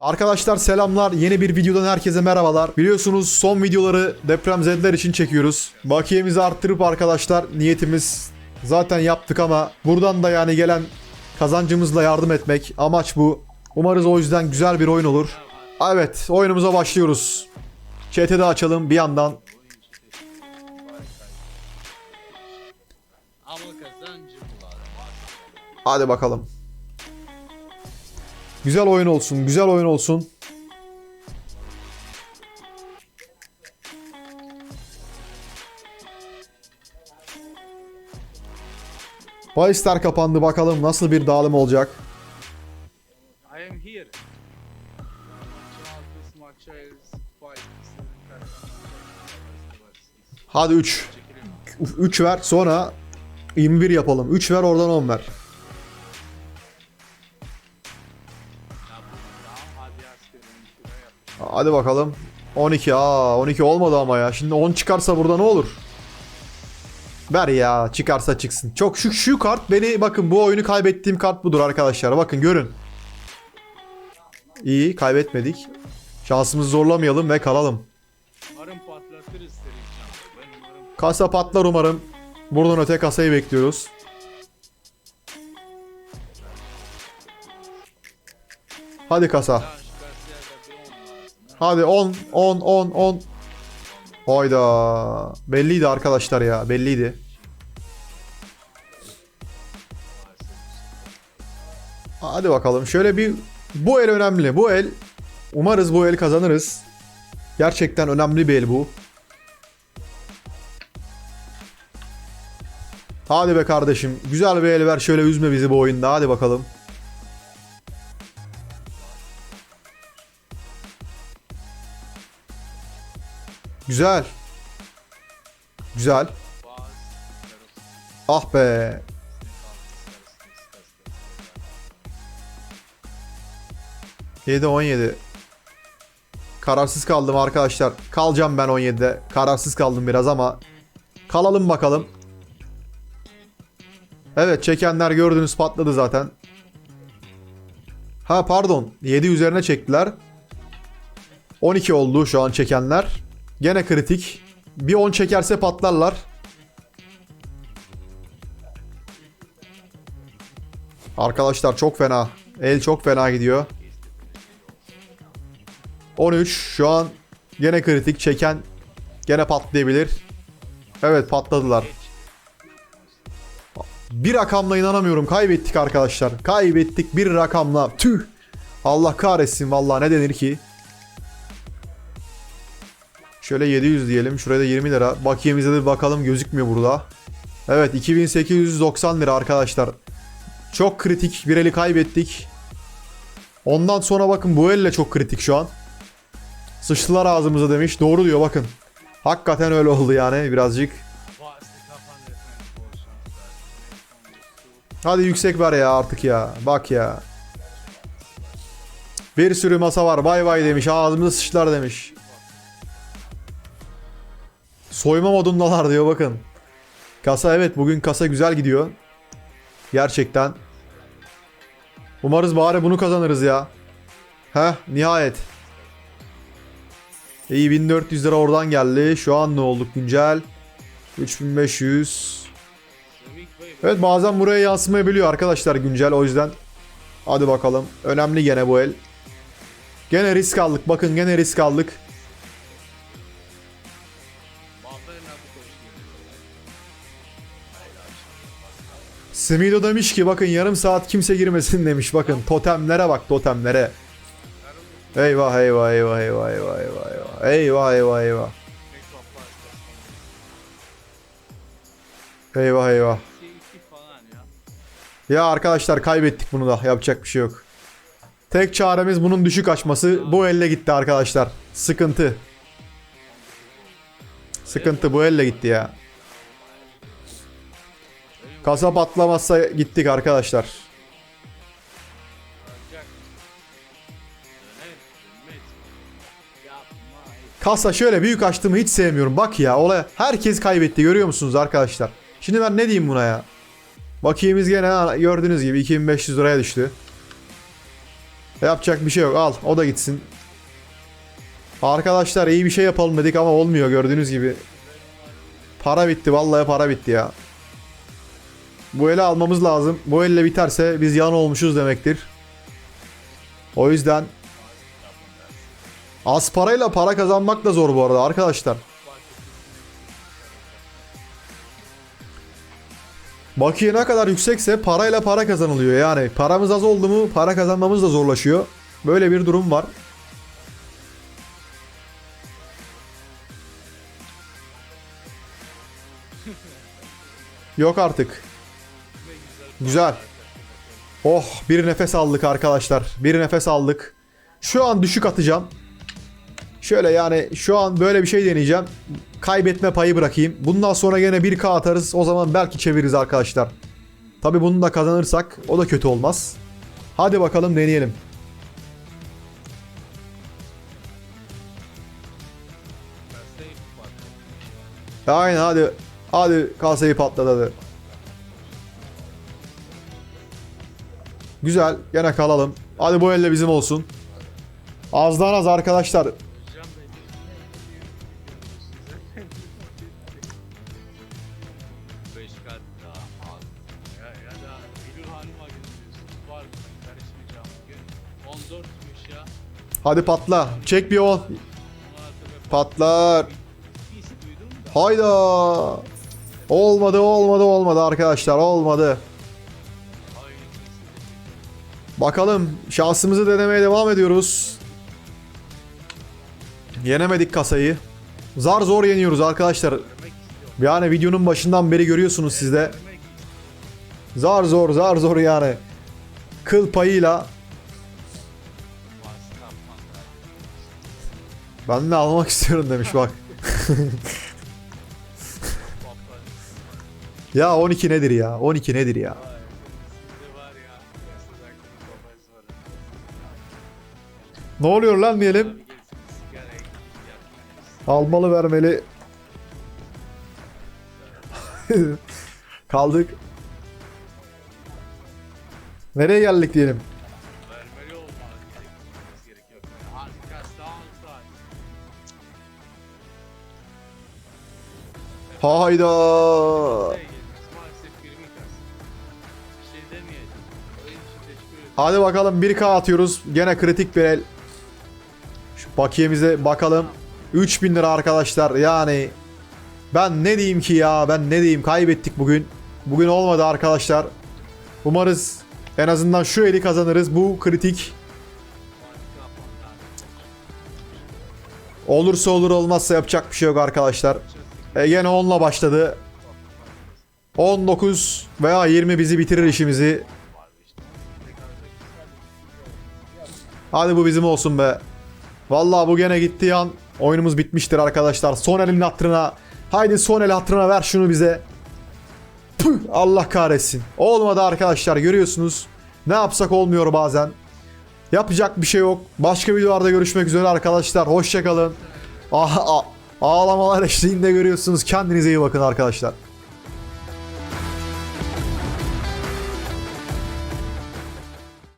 Arkadaşlar selamlar. Yeni bir videodan herkese merhabalar. Biliyorsunuz son videoları depremzedeler için çekiyoruz. Bakiyemizi arttırıp arkadaşlar niyetimiz zaten yaptık ama buradan da yani gelen kazancımızla yardım etmek. Amaç bu. Umarız o yüzden güzel bir oyun olur. Evet oyunumuza başlıyoruz. Chat'i de açalım bir yandan. Hadi bakalım. Güzel oyun olsun, güzel oyun olsun. Bahisler kapandı bakalım nasıl bir dağılım olacak. Hadi 3. 3 ver sonra 21 yapalım. 3 ver oradan 10 ver. Hadi bakalım. 12 aa 12 olmadı ama ya. Şimdi 10 çıkarsa burada ne olur? Ver ya çıkarsa çıksın. Çok şu şu kart beni bakın bu oyunu kaybettiğim kart budur arkadaşlar. Bakın görün. İyi kaybetmedik. Şansımızı zorlamayalım ve kalalım. Kasa patlar umarım. Buradan öte kasayı bekliyoruz. Hadi kasa. Hadi 10 10 10 10. Hayda. Belliydi arkadaşlar ya. Belliydi. Hadi bakalım. Şöyle bir bu el önemli. Bu el umarız bu el kazanırız. Gerçekten önemli bir el bu. Hadi be kardeşim. Güzel bir el ver. Şöyle üzme bizi bu oyunda. Hadi bakalım. Güzel. Güzel. Ah be. Yedi 17. Kararsız kaldım arkadaşlar. Kalacağım ben 17'de. Kararsız kaldım biraz ama kalalım bakalım. Evet çekenler gördünüz patladı zaten. Ha pardon 7 üzerine çektiler. 12 oldu şu an çekenler. Gene kritik. Bir 10 çekerse patlarlar. Arkadaşlar çok fena. El çok fena gidiyor. 13 şu an gene kritik çeken gene patlayabilir. Evet patladılar. Bir rakamla inanamıyorum. Kaybettik arkadaşlar. Kaybettik bir rakamla. Tüh. Allah kahretsin vallahi ne denir ki? Şöyle 700 diyelim. Şuraya da 20 lira. Bakiyemize de bakalım gözükmüyor burada. Evet 2890 lira arkadaşlar. Çok kritik. Bir eli kaybettik. Ondan sonra bakın bu elle çok kritik şu an. Sıçtılar ağzımıza demiş. Doğru diyor bakın. Hakikaten öyle oldu yani birazcık. Hadi yüksek ver ya artık ya. Bak ya. Bir sürü masa var. Bay bay demiş. Ağzımıza sıçtılar demiş. Soyma modundalar diyor bakın. Kasa evet bugün kasa güzel gidiyor. Gerçekten. Umarız bari bunu kazanırız ya. Heh nihayet. İyi 1400 lira oradan geldi. Şu an ne olduk güncel? 3500. Semik Bey Evet bazen buraya yansımayabiliyor arkadaşlar güncel o yüzden. Hadi bakalım. Önemli gene bu el. Gene risk aldık. Bakın gene risk aldık. Simido demiş ki bakın yarım saat kimse girmesin demiş. Bakın totemlere bak totemlere. Eyvah eyvah eyvah eyvah eyvah eyvah eyvah. Eyvah eyvah eyvah. Eyvah eyvah. C2 falan ya. Ya arkadaşlar kaybettik bunu da. Yapacak bir şey yok. Tek çaremiz bunun düşük açması. Bu elle gitti arkadaşlar. Sıkıntı. Sıkıntı bu elle gitti ya. Kasa patlamazsa gittik arkadaşlar. Kasa şöyle büyük açtığımı hiç sevmiyorum. Bak ya olay herkes kaybetti görüyor musunuz arkadaşlar? Şimdi ben ne diyeyim buna ya? Bakiyemiz gene gördüğünüz gibi 2500 liraya düştü. Yapacak bir şey yok. Al o da gitsin. Arkadaşlar iyi bir şey yapalım dedik ama olmuyor gördüğünüz gibi. Para bitti vallahi para bitti ya. Bu eli almamız lazım. Bu elle biterse biz yan olmuşuz demektir. O yüzden az parayla para kazanmak da zor bu arada arkadaşlar. Bakiye ne kadar yüksekse parayla para kazanılıyor yani. Paramız az oldu mu para kazanmamız da zorlaşıyor. Böyle bir durum var. Yok artık. Güzel. Oh bir nefes aldık arkadaşlar. Bir nefes aldık. Şu an düşük atacağım. Şöyle yani şu an böyle bir şey deneyeceğim. Kaybetme payı bırakayım. Bundan sonra gene 1K atarız. O zaman belki çeviririz arkadaşlar. Tabi bunu da kazanırsak o da kötü olmaz. Hadi bakalım deneyelim. Aynen hadi. Hadi kaseyi patlat hadi. Güzel. Gene kalalım. Hadi bu elle bizim olsun. Azdan az arkadaşlar. Hocam ben Beş kat daha az. Ya, ya da Eylül Hanım'a gidiyorsunuz. Var mı? Ben karışmayacağım bugün. 14'müş ya. Hadi patla. Çek bir 10. Ona tabii Patlar. Hayda. Olmadı olmadı olmadı arkadaşlar olmadı. Bakalım şansımızı denemeye devam ediyoruz. Yenemedik kasayı. Zar zor yeniyoruz arkadaşlar. Yani videonun başından beri görüyorsunuz siz de. Vermek istiyorum. Zar zor zar zor yani. Kıl payıyla ben de almak istiyorum demiş bak. Ya 12 nedir ya? 12 nedir ya? Ne oluyor lan diyelim. Almalı vermeli. Kaldık. Nereye geldik diyelim. Hayda. Hadi bakalım 1K atıyoruz. Gene kritik bir el. Şu bakiyemize bakalım. 3000 lira arkadaşlar. Yani ben ne diyeyim ki ya? Ben ne diyeyim? Kaybettik bugün. Bugün olmadı arkadaşlar. Umarız en azından şu eli kazanırız. Bu kritik. Olursa olur olmazsa yapacak bir şey yok arkadaşlar. E gene 10'la başladı. 19 veya 20 bizi bitirir işimizi. Hadi bu bizim olsun be. Vallahi bu gene gitti an oyunumuz bitmiştir arkadaşlar. Son elin hatırına. Haydi son el hatırına ver şunu bize. Püh, Allah kahretsin. Olmadı arkadaşlar görüyorsunuz. Ne yapsak olmuyor bazen. Yapacak bir şey yok. Başka videolarda görüşmek üzere arkadaşlar. Hoşçakalın. Ah, ah, ağlamalar eşliğinde görüyorsunuz. Kendinize iyi bakın arkadaşlar.